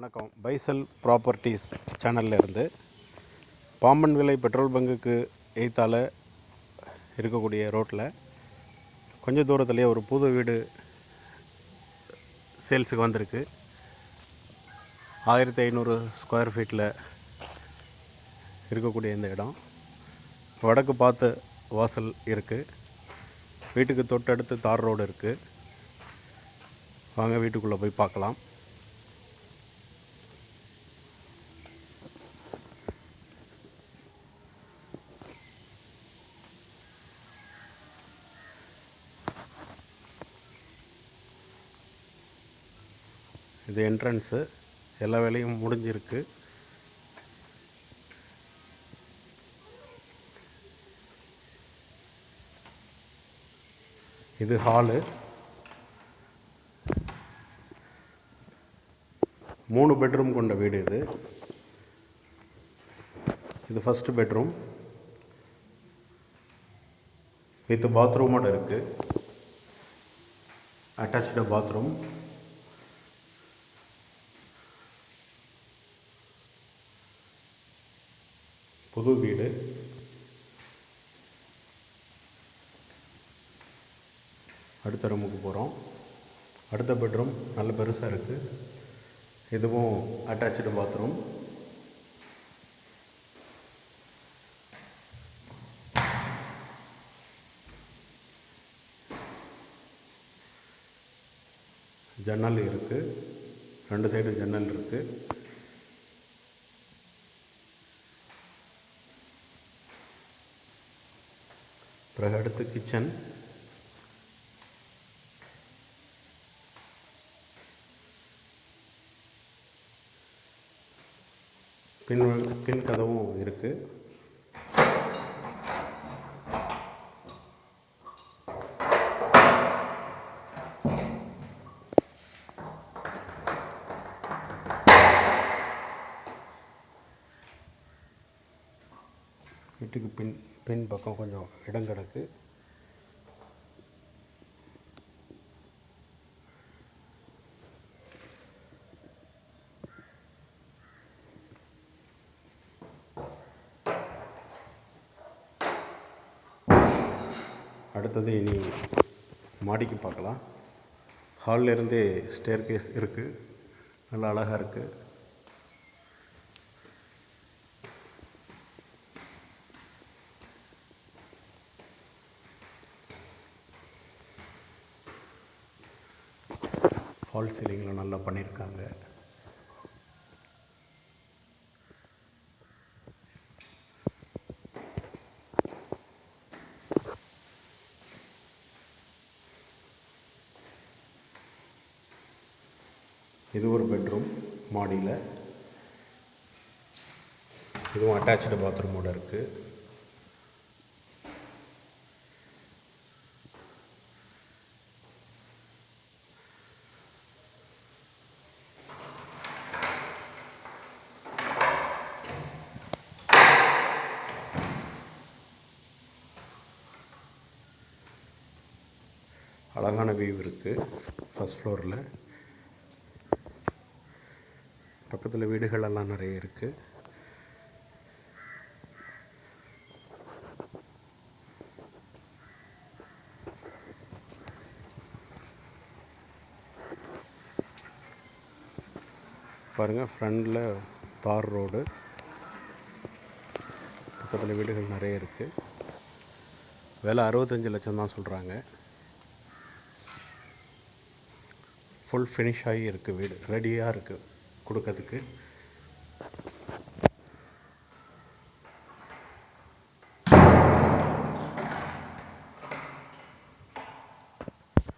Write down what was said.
வணக்கம். பைசல் ப்ராப்பர்ட்டிஸ் சேனல்ல இருந்து பாம்பன் விலை பெட்ரோல் பங்குக்கு எய்த்தால் இருக்கக்கூடிய ரோட்டில் கொஞ்சம் தூரத்துலேயே ஒரு புது வீடு சேல்ஸுக்கு வந்திருக்கு. ஆயிரத்தி ஐநூறு ஸ்கொயர் ஃபீட்டில் இருக்கக்கூடிய இந்த இடம். வடக்கு பார்த்து வாசல் இருக்குது வீட்டுக்கு தொட்டடுத்து தார் ரோடு இருக்குது வாங்க வீட்டுக்குள்ளே போய் பார்க்கலாம். இது என்ட்ரன்ஸு எல்லா வேலையும் முடிஞ்சிருக்கு. இது ஹாலு மூணு பெட்ரூம் கொண்ட வீடு இது. இது ஃபஸ்ட்டு பெட்ரூம் வித் பாத்ரூமோட இருக்குது அட்டாச்சு பாத்ரூம் புது வீடு. அடுத்த ரூமுக்கு போகிறோம் அடுத்த பெட்ரூம் நல்ல பெருசாக இருக்குது இதுவும் அட்டாச்சு பாத்ரூம் ஜன்னல் இருக்குது ரெண்டு சைடு ஜன்னல் இருக்குது பிறகு அடுத்து கிச்சன் பின் பின் கதவும் இருக்குது வீட்டுக்கு பின் பின் பக்கம் கொஞ்சம் இடம் கிடக்கு. அடுத்தது இனி மாடிக்கு பார்க்கலாம். ஹாலில் இருந்தே ஸ்டேர் கேஸ் இருக்குது நல்லா அழகாக இருக்குது ஃபால் சீலிங்கில் நல்லா பண்ணியிருக்காங்க இது ஒரு பெட்ரூம் மாடியில். இதுவும் அட்டாச்சு பாத்ரூமோட இருக்குது அழகான வியூ இருக்குது ஃபஸ்ட் ஃப்ளோரில் பக்கத்தில் வீடுகள் எல்லாம் நிறைய இருக்குது பாருங்கள் ஃப்ரண்டில் தார் ரோடு பக்கத்தில் வீடுகள் நிறைய இருக்குது விலை அறுபத்தஞ்சு லட்சம் தான் சொல்கிறாங்க ஃபுல் ஃபினிஷ் ஆகி இருக்குது வீடு. ரெடியாக இருக்குது கொடுக்கறதுக்கு.